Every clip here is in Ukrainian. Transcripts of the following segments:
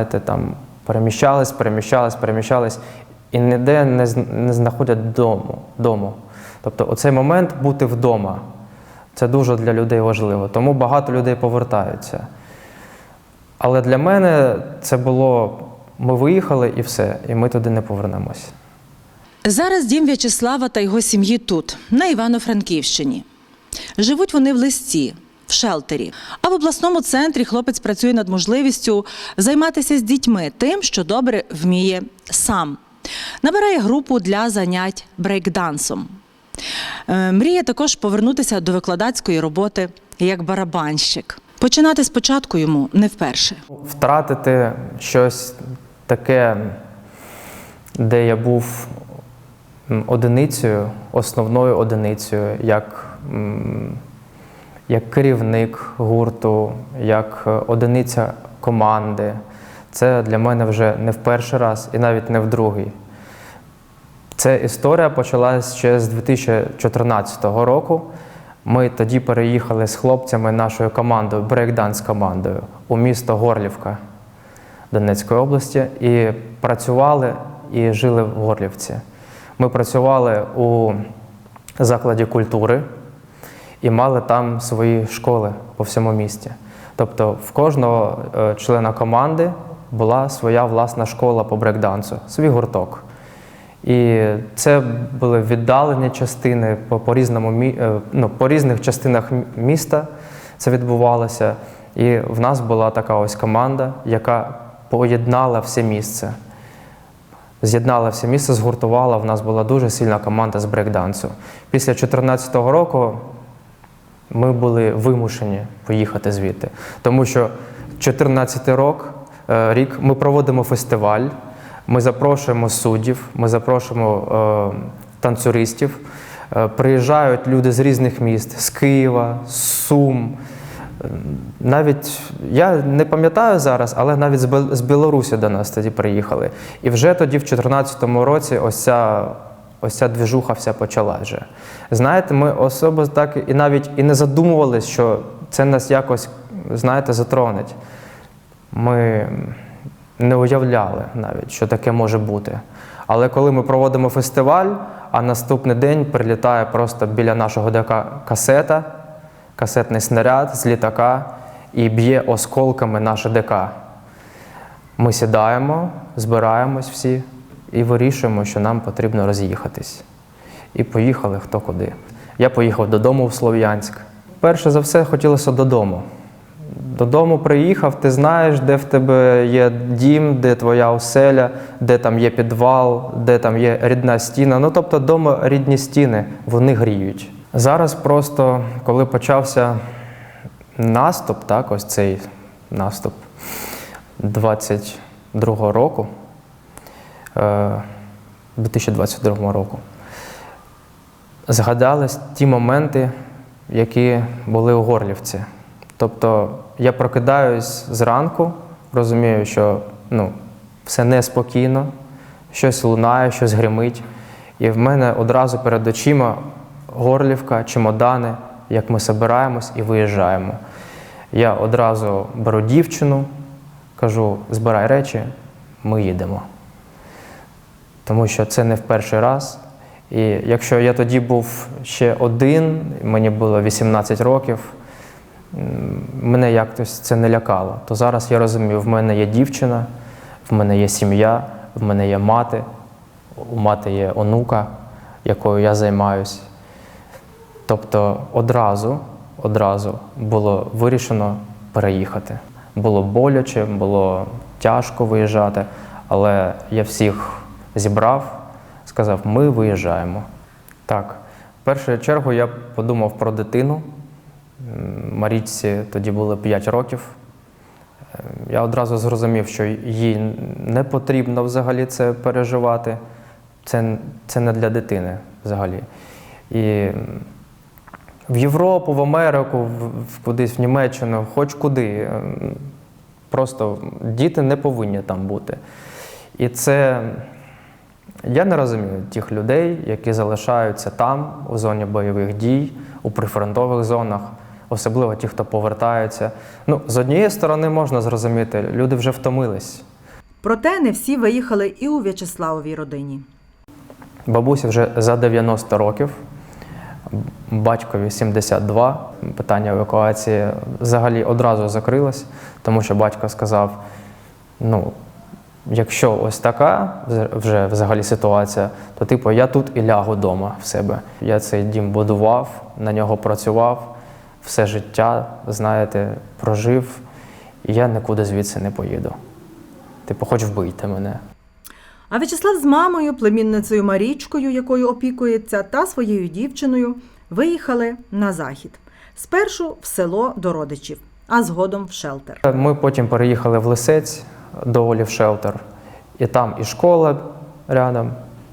знаєте, там переміщались, переміщались, переміщались і ніде не, не знаходять дому, дому. Тобто, оцей момент бути вдома це дуже для людей важливо. Тому багато людей повертаються. Але для мене це було: ми виїхали і все, і ми туди не повернемось. Зараз дім В'ячеслава та його сім'ї тут, на Івано-Франківщині. Живуть вони в листі, в шелтері. А в обласному центрі хлопець працює над можливістю займатися з дітьми тим, що добре вміє сам. Набирає групу для занять брейкдансом. Е, Мріє також повернутися до викладацької роботи як барабанщик. Починати спочатку йому не вперше. Втратити щось таке, де я був одиницею, основною одиницею, як, як керівник гурту, як е, одиниця команди. Це для мене вже не в перший раз і навіть не в другий. Ця історія почалась ще з 2014 року. Ми тоді переїхали з хлопцями нашою командою, брейкданс командою у місто Горлівка Донецької області і працювали і жили в Горлівці. Ми працювали у закладі культури і мали там свої школи по всьому місті. Тобто в кожного е, члена команди була своя власна школа по брейкдансу, свій гурток. І це були віддалені частини по, по, різному, е, ну, по різних частинах міста це відбувалося. І в нас була така ось команда, яка поєднала все місце. З'єднала все місце, згуртувала. В нас була дуже сильна команда з брейкдансу. Після 2014 року ми були вимушені поїхати звідти. Тому що 14 рок, е, рік ми проводимо фестиваль, ми запрошуємо суддів, ми запрошуємо е, танцюристів. Е, Приїжджають люди з різних міст, з Києва, з Сум. Навіть я не пам'ятаю зараз, але навіть з Білорусі до нас тоді приїхали. І вже тоді, в 2014 році, ось ця, ось ця двіжуха вся почала вже. Знаєте, ми особо так і навіть і не задумувалися, що це нас якось, знаєте, затронеть. Ми не уявляли навіть, що таке може бути. Але коли ми проводимо фестиваль, а наступний день прилітає просто біля нашого ДК касета, касетний снаряд з літака і б'є осколками наше ДК. Ми сідаємо, збираємось всі і вирішуємо, що нам потрібно роз'їхатись. І поїхали хто куди. Я поїхав додому в Слов'янськ. Перше за все хотілося додому. Додому приїхав, ти знаєш, де в тебе є дім, де твоя оселя, де там є підвал, де там є рідна стіна. Ну тобто вдома рідні стіни, вони гріють. Зараз просто, коли почався наступ, так, ось цей наступ 22-го року, 2022 року, згадались ті моменти, які були у Горлівці. Тобто я прокидаюсь зранку, розумію, що ну, все неспокійно, щось лунає, щось гримить. І в мене одразу перед очима горлівка, чемодани, як ми збираємось і виїжджаємо. Я одразу беру дівчину, кажу, збирай речі, ми їдемо. Тому що це не в перший раз. І якщо я тоді був ще один, мені було 18 років, мене якось це не лякало. То зараз я розумію, в мене є дівчина, в мене є сім'я, в мене є мати, у мати є онука, якою я займаюсь. Тобто одразу, одразу було вирішено переїхати. Було боляче, було тяжко виїжджати, але я всіх зібрав, сказав, ми виїжджаємо. Так, в першу чергу я подумав про дитину. Марічці тоді було 5 років. Е, Я одразу зрозумів, що їй не потрібно взагалі це переживати. Це, це не для дитини взагалі. І в Європу, в Америку, в, кудись в Німеччину, хоч куди. Просто діти не повинні там бути. І це я не розумію тих людей, які залишаються там, у зоні бойових дій, у прифронтових зонах. особливо ті, хто повертаються. Ну, з однієї сторони можна зрозуміти, люди вже втомились. Проте не всі виїхали і у В'ячеславовій родині. Бабусі вже за 90 років, батькові 72. Питання евакуації взагалі одразу закрилось, тому що батько сказав: ну, якщо ось така вже взагалі ситуація, то типу я тут і лягу вдома в себе. Я цей дім будував, на нього працював, все життя, знаєте, прожив, і я нікуди звідси не поїду. Типу, хоч вбийте мене. А В'ячеслав з мамою, племінницею Марічкою, якою опікується, та своєю дівчиною виїхали на захід. Спершу в село до родичів, а згодом в шелтер. Ми потім переїхали в Лисець до Олів Шелтер. І там і школа рядом,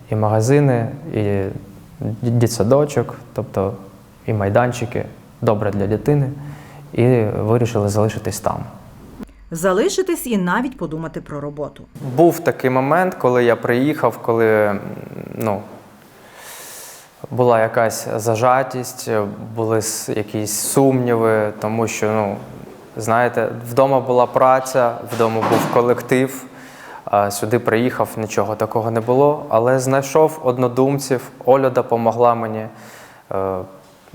і магазини, і дітсадочок, тобто і майданчики добре для дитини. І вирішили залишитись там. Залишитись і навіть подумати про роботу. Був такий момент, коли я приїхав, коли ну, була якась зажатість, були якісь сумніви, тому що, ну, знаєте, вдома була праця, вдома був колектив. Сюди приїхав, нічого такого не було, але знайшов однодумців. Оля допомогла мені. Е,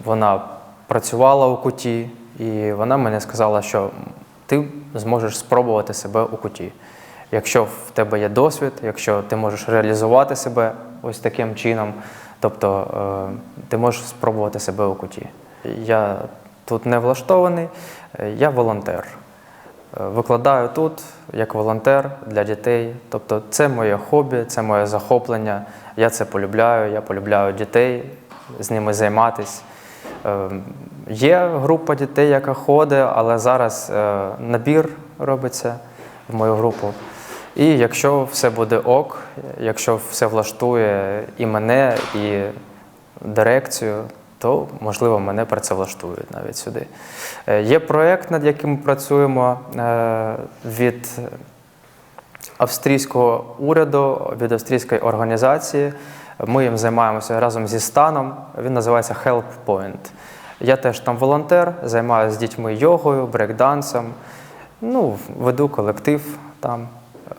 Вона працювала у куті, і вона мені сказала, що ти зможеш спробувати себе у куті. Якщо в тебе є досвід, якщо ти можеш реалізувати себе ось таким чином, тобто е, ти можеш спробувати себе у куті. Я тут не влаштований, е, я волонтер. Е, Викладаю тут як волонтер для дітей. Тобто це моє хобі, це моє захоплення. Я це полюбляю, я полюбляю дітей, з ними займатися. Е, Є група дітей, яка ходить, але зараз е, набір робиться в мою групу. І якщо все буде ок, якщо все влаштує і мене, і дирекцію, то можливо мене працевлаштують навіть сюди. Е, Є проєкт, над яким ми працюємо е, від австрійського уряду, від австрійської організації. Ми їм займаємося разом зі станом. Він називається Help Point. Я теж там волонтер, займаюся з дітьми йогою, брейкдансом. Ну, веду колектив там,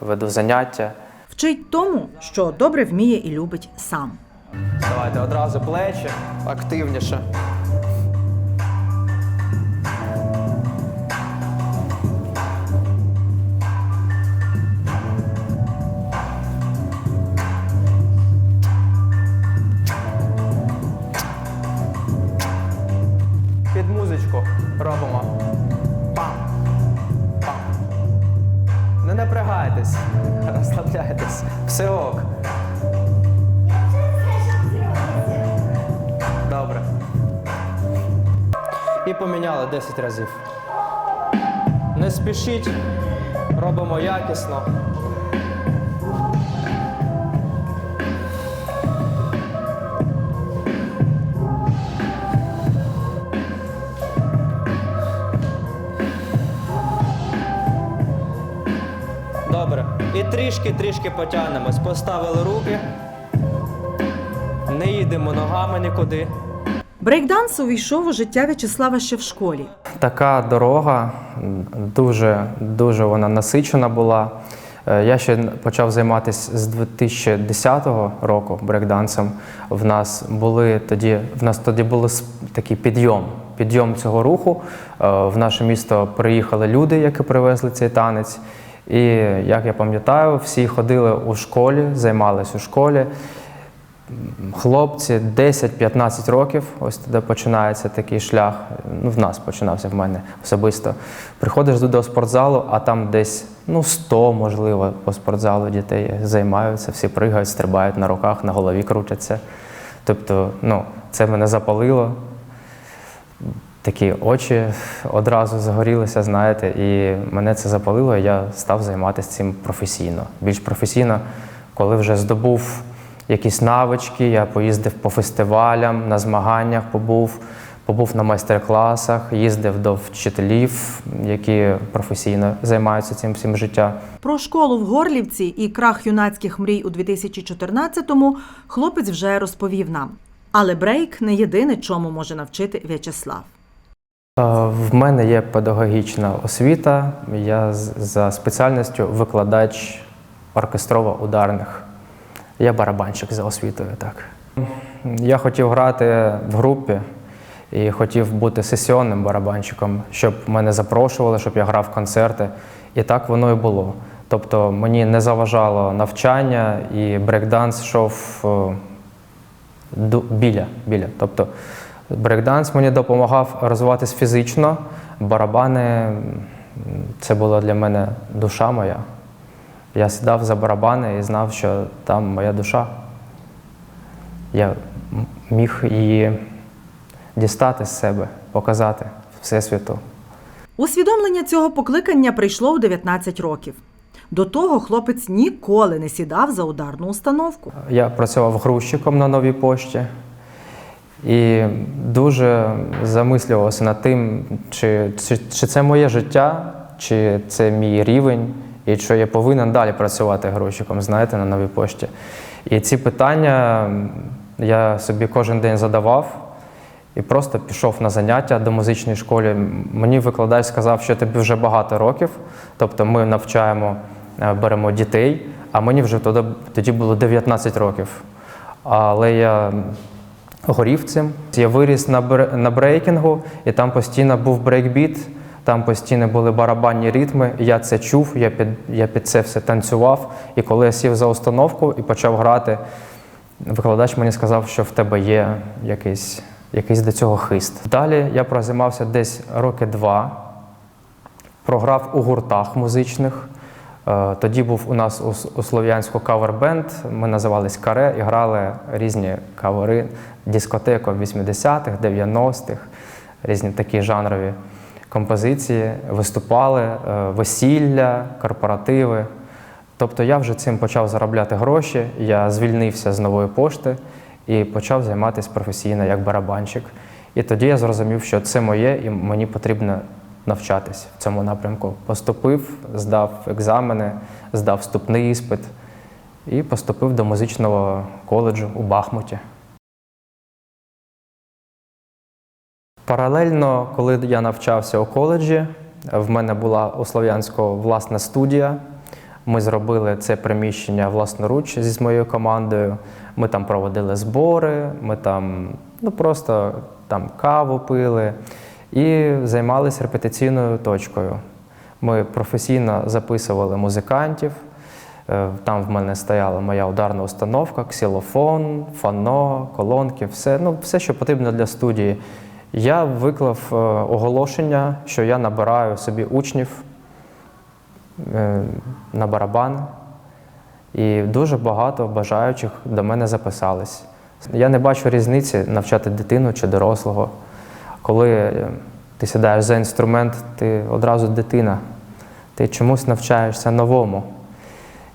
веду заняття. Вчить тому, що добре вміє і любить сам. Давайте одразу плечі активніше. Поміняли 10 разів. Не спішіть, робимо якісно. Добре. І трішки-трішки потягнемось. Поставили руки. Не їдемо ногами нікуди. Брейкданс увійшов у життя В'ячеслава ще в школі. Така дорога дуже, дуже вона насичена була. Е, Я ще почав займатися з 2010 року брейкдансом. В нас були тоді, в нас тоді був такий підйом, підйом цього руху. Е, В наше місто приїхали люди, які привезли цей танець. І як я пам'ятаю, всі ходили у школі, займалися у школі. Хлопці 10-15 років, ось туди починається такий шлях. Ну, в нас починався в мене особисто. Приходиш до спортзалу, а там десь ну, 100, можливо, по спортзалу дітей займаються, всі пригають, стрибають на руках, на голові крутяться. Тобто, ну, це мене запалило. Такі очі одразу загорілися, знаєте, і мене це запалило, і я став займатися цим професійно. Більш професійно, коли вже здобув якісь навички, я поїздив по фестивалям, на змаганнях побув, побув на майстер-класах, їздив до вчителів, які професійно займаються цим всім життя. Про школу в Горлівці і крах юнацьких мрій у 2014-му хлопець вже розповів нам. Але брейк не єдине, чому може навчити В'ячеслав. Е, В мене є педагогічна освіта. Я за спеціальністю викладач оркестрово-ударних. Я барабанщик за освітою, так. Я хотів грати в групі і хотів бути сесіонним барабанщиком, щоб мене запрошували, щоб я грав концерти. І так воно і було. Тобто мені не заважало навчання, і брейкданс йшов е, біля, біля. Тобто брейкданс мені допомагав розвиватись фізично, барабани це була для мене душа моя. Я сідав за барабани і знав, що там моя душа. Я міг її дістати з себе, показати Всесвіту. Усвідомлення цього покликання прийшло у 19 років. До того хлопець ніколи не сідав за ударну установку. Я працював грузчиком на новій пошті і дуже замислювався над тим, чи, чи, чи це моє життя, чи це мій рівень, і що я повинен далі працювати грузчиком, знаєте, на новій пошті. І ці питання я собі кожен день задавав. І просто пішов на заняття до музичної школи. Мені викладач сказав, що тобі вже багато років. Тобто ми навчаємо, е, беремо дітей, а мені вже тоді, тоді було 19 років. Але я горів цим. Я виріс на брейкінгу, і там постійно був брейкбіт, там постійно були барабанні ритми. Я це чув, я під, я під це все танцював. І коли я сів за установку і почав грати, Викладач мені сказав, що в тебе є якийсь, якийсь до цього хист. Далі я прозаймався десь роки два, програв у гуртах музичних. Е, Тоді був у нас у Слов'янську кавер-бенд, ми називались Каре і грали різні кавери, дискотеку 80-х, 90-х, різні такі жанрові композиції, виступали, е, весілля, корпоративи. Тобто я вже цим почав заробляти гроші, я звільнився з нової пошти і почав займатися професійно як барабанщик. І тоді я зрозумів, що це моє і мені потрібно навчатись в цьому напрямку. Поступив, здав екзамени, здав вступний іспит і поступив до музичного коледжу у Бахмуті. Паралельно, коли я навчався у коледжі, в мене була у Слов'янську власна студія. Ми зробили це приміщення власноруч зі моєю командою. Ми там проводили збори, ми там ну, просто там каву пили і займалися репетиційною точкою. Ми професійно записували музикантів. Е, Там в мене стояла моя ударна установка, ксилофон, фано, колонки, все, ну, все, що потрібно для студії. Я виклав е, оголошення, що я набираю собі учнів е, на барабан, і дуже багато бажаючих до мене записались. Я не бачу різниці навчати дитину чи дорослого. Коли е, ти сідаєш за інструмент, ти одразу дитина, ти чомусь навчаєшся новому.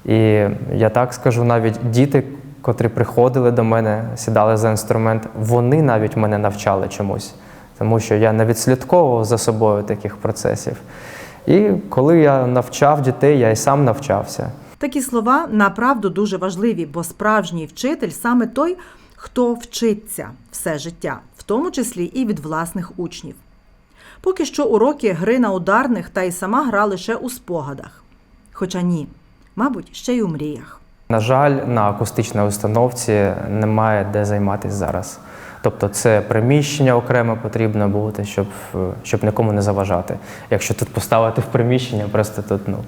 І я так скажу, навіть діти, котрі приходили до мене, сідали за інструмент, вони навіть мене навчали чомусь, тому що я не відслідковував за собою таких процесів. І коли я навчав дітей, я й сам навчався. Такі слова направду дуже важливі, бо справжній вчитель саме той, хто вчиться все життя, в тому числі і від власних учнів. Поки що уроки гри на ударних та й сама гра лише у спогадах. Хоча ні, мабуть, ще й у мріях. На жаль, на акустичній установці немає де займатися зараз. Тобто це приміщення окремо потрібно бути, щоб, е, щоб нікому не заважати. Якщо тут поставити в приміщення, просто тут ну,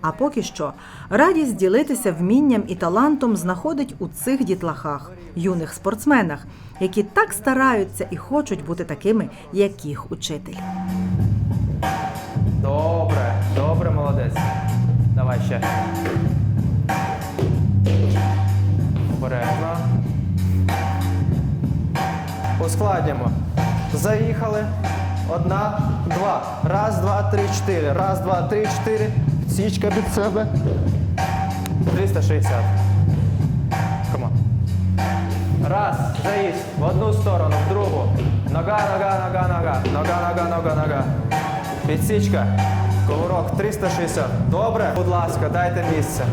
А поки що радість ділитися вмінням і талантом знаходить у цих дітлахах, юних спортсменах, які так стараються і хочуть бути такими, як їх учитель. Добре, добре, молодець. Давай ще. Обережно. Ускладнюємо. Заїхали. Одна, два. Раз, два, три, чотири. Раз, два, три, чотири. Січка під себе. 360. Комон. Раз, заїзд. В одну сторону, в другу. Нога, нога, нога, нога. Нога, нога, нога, нога. Підсічка. Коворок 360. Добре? Будь ласка, дайте місце.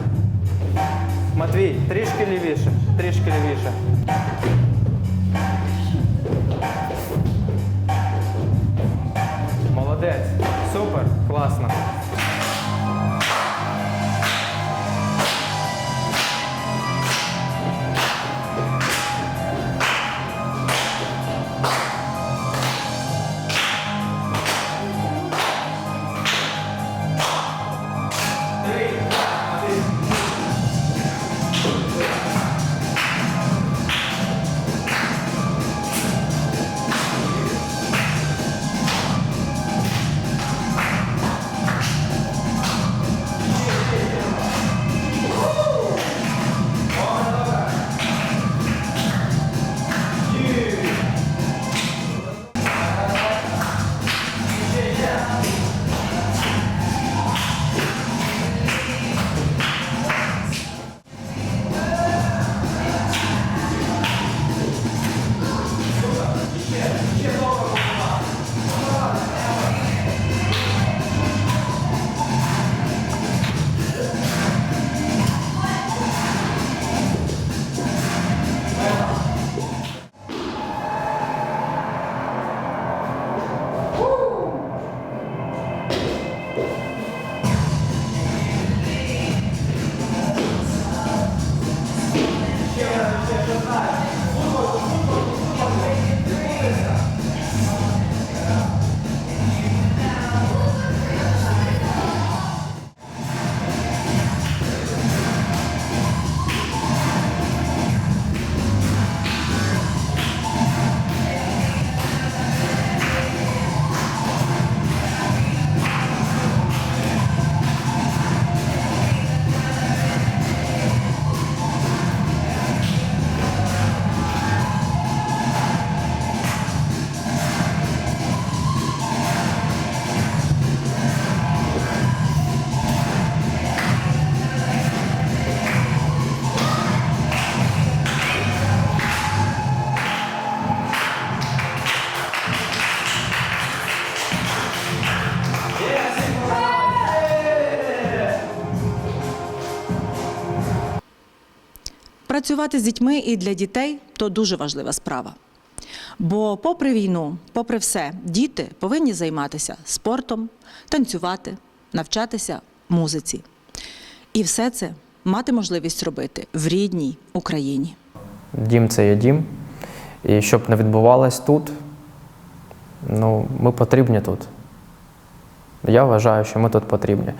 Матвій, трішки лівіше. Трішки лівіше. Працювати з дітьми і для дітей то дуже важлива справа. Бо, попри війну, попри все, діти повинні займатися спортом, танцювати, навчатися музиці. І все це мати можливість робити в рідній Україні. Дім це є дім. І щоб не відбувалось тут, ну, ми потрібні тут. Я вважаю, що ми тут потрібні.